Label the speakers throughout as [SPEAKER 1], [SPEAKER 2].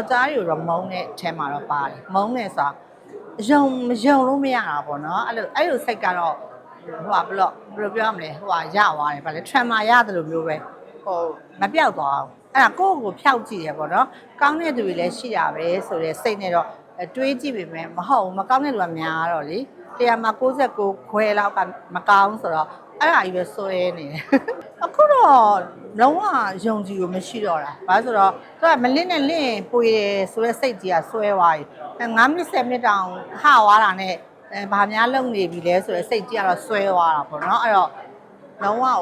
[SPEAKER 1] ယောက်ျားတွေကိုတော့မုန်းတဲ့အထဲမှာတော့ပါတယ်မုန်းတယ်ဆိုတာယုံမယုံလို့မရတာပေါ့နော်အဲ့လိုအဲ့လိုစိတ်ကတော့ဟိုကဘလို့ဘယ်လိုပြောရမလဲဟိုကရသွားတယ်ဗာလေ trauma ရတယ်လို့မျိုးပဲဟိုမပြောက်သွားဘူးအဲ့ဒါကိုယ့်ကိုယ်ဖျောက်ကြည့်ရပေါ့နော်ကောင်းတဲ့သူတွေလည်းရှိတာပဲဆိုတဲ့စိတ်နဲ့တော့အဲတွေးကြည့်ပေမဲ့မဟုတ်ဘူးမကောင်းတဲ့လူကများတော့လေတရားမှာ69ခွဲလောက်ကမကောင်းဆိုတော့ အဲ့ဒါကြီးပဲစွဲနေတယ်အခုတော့လုံးဝယုံကြည်လို့မရှိတော့တာဘာလို့ဆိုတော့သူကမလင့်နဲ့လင့်ပွေတယ်ဆိုတဲ့စိတ်ကြီးကစွဲသွားပြီ9မိနစ်10မိနစ်တောင်ဟသွားတာနဲ့အဲဘာများလုံနေပြီလဲဆိုတဲ့စိတ်ကြီးကတော့စွဲသွားတာပေါ့နော်အဲ့တော့လုံးဝဟို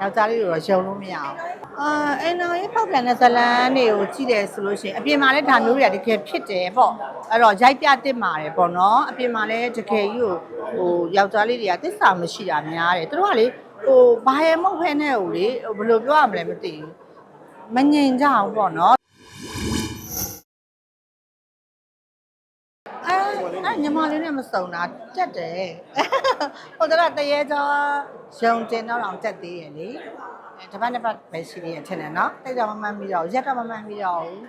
[SPEAKER 1] ယောက်ျားလေးတို့တော့ယုံလို့မရအောင်အာအင်နာရေးဖောက်ပြန်တဲ့ဇလန်းတွေကိုကြည့်တယ်ဆိုလို့ရှိရင်အပြင်မှာလည်းဒါမျိုးတွေကတကယ်ဖြစ်တယ်ပေါ့အဲ့တော့ရိုက်ပြတစ်မာတယ်ပေါ့နော်အပြင်မှာလည်းတကယ်ကြီးကိုဟိုယောက်ျားလေးတွေကတစ္ဆာမရှိတာများတယ်သူတို့ကလေဟိုဘာရမဟုတ်ဖဲနဲ့ဟိုလေဟိုဘယ်လိုပြောရမလဲမသိဘူးမငြင်ကြအောင်ပေါ့နော် အဲအဲ့ညီမလေးနဲ့မစုံတာတက်တယ်ဟိုတော့တရေကျော်ရုံတင်တော့အောင်တက်သေးရဲ့လေအဲတစ်ပတ်တစ်ပတ်ပဲရှိသေးရဲ့ထင်တယ်နော်တိတ်တော့မမှန်ပြီးတော့ရက်တော့မမှန်ပြီးတော့ဘူး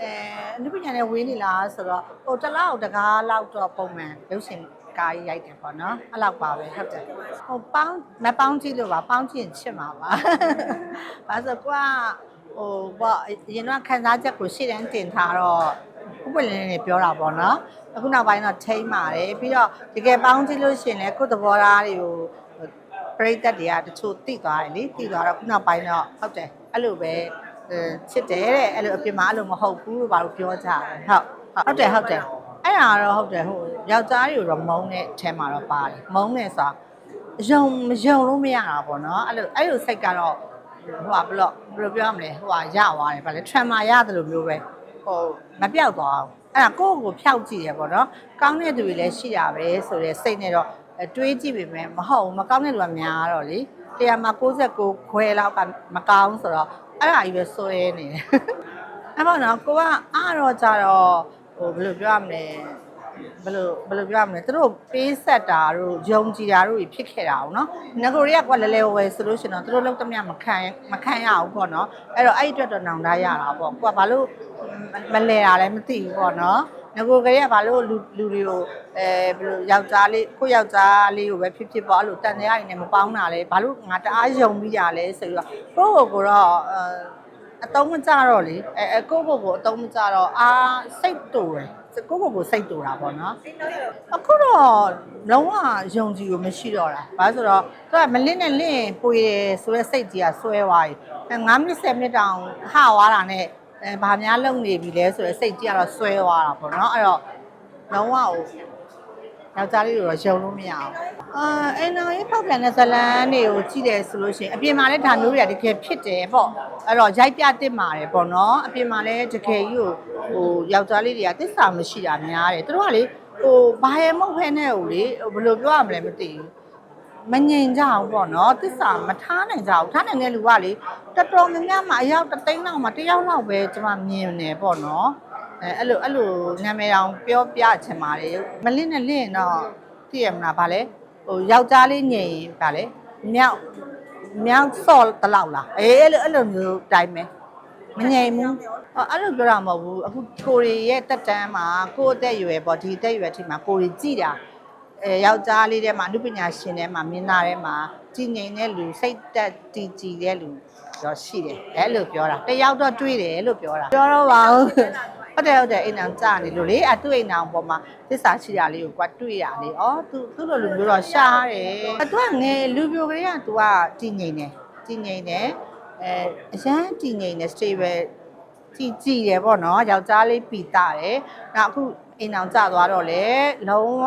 [SPEAKER 1] အဲအနုပညာနဲ့ဝေးနေလားဆိုတော့ဟိုတစ်လောက်တကားလောက်တော့ပုံမှန်ရုပ်ရှင်ကားကြီးရိုက်တယ်ပေါ့နော်အဲ့လောက်ပါပဲဟုတ်တယ်ဟိုပေါင်းမပေါင်းကြည့်လို့ပါပေါင်းကြည့်ရင်ချစ်မှာပါဘာလို့ကွာဟိုပေါ့အရင်ကခန်းစားချက်ကိုရှေ့တန်းတင်ထားတော့ ဥပလင်းနေပြောတာပေါ့နော်အခုနောက်ပိုင်းတော့ထိမ့်ပါတယ်ပြီးတော့တကယ်ပေါင်းကြည့်လို့ရှရင်လဲကိုယ့်သဘောထားတွေကိုပရိသတ်တွေကတချို့သိသွားတယ်လေသိသွားတော့ခုနောက်ပိုင်းတော့ဟုတ်တယ်အဲ့လိုပဲအဲချစ်တယ်တဲ့အဲ့လိုအပြင်မှာအဲ့လိုမဟုတ်ဘူးလို့ဘာလို့ပြောကြတယ်ဟုတ်ဟုတ်တယ်ဟုတ်တယ်အဲ့ဒါတော့ဟုတ်တယ်ဟိုယောက်ျားတွေကိုတော့မုန်းတဲ့အထဲမှာတော့ပါတယ်မုန်းတယ်ဆိုတာယုံမယုံလို့မရတာပေါ့နော်အဲ့လိုအဲ့လိုစိတ်ကတော့ဟိုကဘလို့ဘယ်လိုပြောရမလဲဟိုကရသွားတယ်ဗာလေ trauma ရတယ်လို့မျိုးပဲ ဟိုမပြောက်သွားဘူးအဲ့ဒါကိုယ့်ကိုယ်ဖျောက်ကြည့်ရပေါ့နော်ကောင်းတဲ့သူတွေလည်းရှိတာပဲဆိုတဲ့စိတ်နဲ့တော့အဲတွေးကြည့်ပေမဲ့မဟုတ်ဘူးမကောင်းတဲ့လူကများတော့လေတရားမှာ69ခွဲလောက်ကမကောင်းဆိုတော့အဲ့ဒါကြီးပဲစွဲနေတယ်အဲ့ပေါ့နော်ကိုကအားတော့ကြတော့ဟိုဘယ်လိုပြောရမလဲ ဘယ်လိုဘယ်လိုပြောရမလဲသူတို့ပေးဆက်တာတို့ယုံကြည်တာတို့ဖြစ်ခဲ့တာအောင်နော်ငကိုတွေကကွာလဲလဲဝယ်ဆိုလို့ရှိရင်တော့သူတို့လုံးတမမခံမခံရအောင်ပေါ့နော်အဲ့တော့အဲ့ဒီအတွက်တော့နောင်တရတာပေါ့ကိုကဘာလို့မလဲတာလဲမသိဘူးပေါ့နော်ငကိုကလေးကဘာလို့လူလူတွေကိုအဲဘယ်လိုယောက်ျားလေးကိုယောက်ျားလေးကိုပဲဖြစ်ဖြစ်ပေါ့အဲ့လိုတန်တရားတွေနဲ့မပေါင်းတာလဲဘာလို့ငါတအားယုံပြီးကြလဲဆိုပြီးတော့ကိုယ့်ကိုယ်ကတော့အဲအတုံးမကြတော့လေအဲအဲကိုယ့်ကိုယ်ကိုအတုံးမကြတော့အာစိတ်တူတယ် ကိုယ့်ကိုယ်ကိုစိတ်တူတာပေါ့နော်အခုတော့လုံးဝယုံကြည်လို့မရှိတော့တာဘာလို့ဆိုတော့သူကမလင့်နဲ့လင့်ပွေတယ်ဆိုတဲ့စိတ်ကြီးကစွဲသွားပြီအဲ9မိနစ်10မိနစ်တောင်ဟသွားတာနဲ့အဲဘာများလုံနေပြီလဲဆိုတဲ့စိတ်ကြီးကတော့စွဲသွားတာပေါ့နော်အဲ့တော့လုံးဝဟို ယောက်ျားလေးတို့တော့ယုံလို့မရအောင်အာအင်နာရေးဖောက်ပြန်တဲ့ဇလန်းတွေကိုကြည့်တယ်ဆိုလို့ရှိရင်အပြင်မှာလည်းဒါမျိုးတွေကတကယ်ဖြစ်တယ်ပေါ့အဲ့တော့ရိုက်ပြတစ်မာတယ်ပေါ့နော်အပြင်မှာလည်းတကယ်ကြီးကိုဟိုယောက်ျားလေးတွေကတစ္ဆာမရှိတာများတယ်သူတို့ကလေဟိုဘာရမဟုတ်ဖဲနဲ့ဟိုလေဟိုဘယ်လိုပြောရမလဲမသိဘူးမငြိမ်ကြအောင်ပေါ့နော်တစ္ဆာမထားနိုင်ကြဘူးထားနိုင်တဲ့လူကလေတော်တော်များများမှအယောက်တစ်သိန်းလောက်မှတစ်ယောက်လောက်ပဲကျွန်မမြင်နေပေါ့နော် အဲအဲ့လိုအဲ့လိုနာမည်အောင်ပြောပြချင်ပါတယ်မလင့်နဲ့လင့်ရင်တော့သိရမလားဗာလဲဟိုယောက်ျားလေးညင်ရင်ဗာလဲမြောက်မြောက်စော့တလောက်လားအေးအဲ့လိုအဲ့လိုမျိုးတိုင်းပဲမငြိမ်ဘူးအော်အဲ့လိုပြောတာမဟုတ်ဘူးအခုကိုရီရဲ့တက်တန်းမှာကိုယ့်အသက်အရွယ်ပေါ့ဒီအသက်အရွယ်ထိမှာကိုရီကြည်တာအဲယောက်ျားလေးထဲမှာအနုပညာရှင်ထဲမှာမင်းသားထဲမှာကြည်ငိမ်တဲ့လူစိတ်တက်တည်ကြည်တဲ့လူတော့ရှိတယ်အဲ့လိုပြောတာတယောက်တော့တွေးတယ်လို့ပြောတာပြောတော့ပါဘူး ဟုတ်တယ်ဟုတ်တယ်အိမ်အောင်ကြာနေလို့လေအတူအိမ်အောင်ပေါ်မှာသစ္စာရှိတာလေးကိုကွာတွေ့ရလေဩသူသူ့လိုလူမျိုးတော့ရှားတယ်အတူကငယ်လူပြိုကလေးက तू ကကြည်ငိမ်တယ်ကြည်ငိမ်တယ်အဲအရန်ကြည်ငိမ်တယ် stable ကြည်ကြည်တယ်ပေါ့နော်ယောက်ျားလေးပီတာတယ်နောက်အခုအိမ်အောင်ကျသွားတော့လေလုံးဝ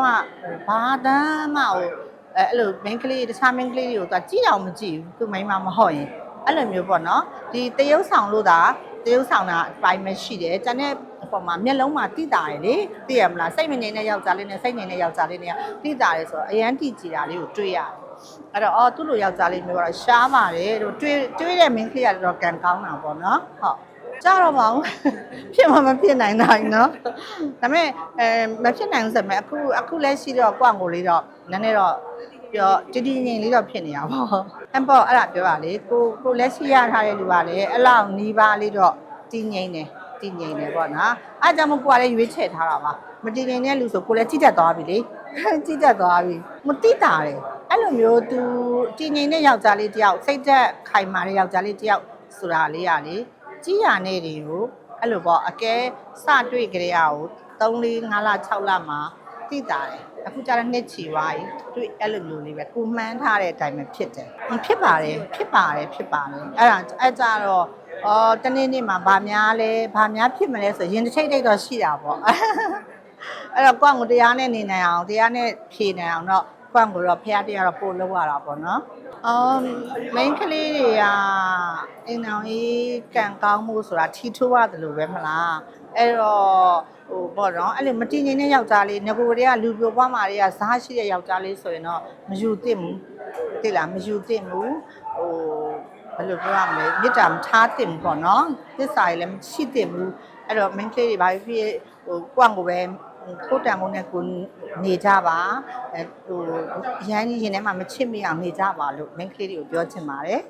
[SPEAKER 1] ဘာတမ်းမှဟိုအဲအဲ့လို main ကလေးတခြား main ကလေးတွေကိုသူကကြည့်အောင်မကြည့်ဘူးသူမိန်းမမဟုတ်ရင်အဲ့လိုမျိုးပေါ့နော်ဒီတရုပ်ဆောင်လို့သာတရုပ်ဆောင်တာအပိုင်းပဲရှိတယ်ကျန်တဲ့အ ပေါ်မှာမျက်လုံးမှာတိတာရယ်လေသိရမလားစိတ်မငြိမ်တဲ့ယောက်ျားလေးနဲ့စိတ်ငြိမ်တဲ့ယောက်ျားလေးနဲ့တိတာရယ်ဆိုတော့အရန်တိကြည်တာလေးကိုတွေ့ရတယ်အဲ့တော့အော်သူ့လိုယောက်ျားလေးမျိုးကတော့ရှားပါတယ်တို့တွေးတွေးတဲ့ main ကလေးကတော့ကန်ကောင်းတာပေါ့နော်ဟုတ်ကြတော့ပါဘူးဖြစ်မှမဖြစ်နိုင်နိုင်เนาะဒါပေမဲ့အဲမဖြစ်နိုင်ဘူးဆိုပေမဲ့အခုအခုလက်ရှိတော့ကိုယ့်အကိုလေးတော့နည်းနည်းတော့ပြောတည်တည်ငြိမ်လေးတော့ဖြစ်နေတာပေါ့အပေါ့အဲ့ဒါပြောပါလေကိုကိုလက်ရှိရထားတဲ့လူကလည်းအဲ့လောက်နီးပါးလေးတော့တည်ငြိမ်တယ် တည်ငြိမ်တယ်ပေါ့နော်အဲဒါကြောင့်မို့ကိုကလည်းရွေးချယ်ထားတာပါမတည်ငြိမ်တဲ့လူဆိုကိုလည်းကြည့်တတ်သွားပြီလေကြည့်တတ်သွားပြီမတိတာတယ်အဲ့လိုမျိုး तू တည်ငြိမ်တဲ့ယောက်ျားလေးတယောက်စိတ်သက်ခိုင်မာတဲ့ယောက်ျားလေးတယောက်ဆိုတာလေးရလေကြီးရနေတယ်ကိုအဲ့လိုပေါ့အကဲစတွေ့ကြရအောင်3 4 5လ6လမှာတိတာတယ်အခုကျတော့နှစ်ချီသွားပြီတွေ့အဲ့လိုမျိုးလေးပဲကိုမှန်းထားတဲ့အတိုင်းပဲဖြစ်တယ်ဖြစ်ပါတယ်ဖြစ်ပါတယ်ဖြစ်ပါတယ်အဲ့ဒါအဲ့ကြတော့ အော်တနေ့နေ့မှာဗာများလဲဗာများဖြစ်မလဲဆိုရင်တစ်ချိတ်တိတ်တော့ရှိတာပေါ့အဲ့တော့ကိုယ့်ကိုတရားနဲ့နေနိုင်အောင်တရားနဲ့ဖြေနိုင်အောင်တော့ကိုယ့်ကိုတော့ဖះတရားတော့ပို့လုပ်ရတာပေါ့နော်အော် main ကလေးတွေကအိမ်အောင်ကြီးကံကောင်းမှုဆိုတာထီထိုးရတယ်လို့ပဲမလားအဲ့တော့ဟိုပေါ့နော်အဲ့လိုမတည်ငြိမ်တဲ့ယောက်ျားလေးငကိုတွေကလူပြိုပွားမာတွေကဇားရှိတဲ့ယောက်ျားလေးဆိုရင်တော့မယူသင့်ဘူးသိလားမယူသင့်ဘူးဟိုဘ ယ်လိုပြောရမလဲမြစ်တာမထားတင်ဘူးပေါ့နော်သစ္စာကြီးလည်းမရှိတင်ဘူးအဲ့တော့ main ကလေးတွေဘာဖြစ်ဖြစ်ဟိုကိုယ့်ကိုယ်ပဲကိုယ်တန်ကုန်နဲ့ကိုယ်နေကြပါအဲဟိုရန်ကြီးရင်ထဲမှာမချစ်မိအောင်နေကြပါလို့ main ကလေးတွေကိုပြောချင်ပါတယ်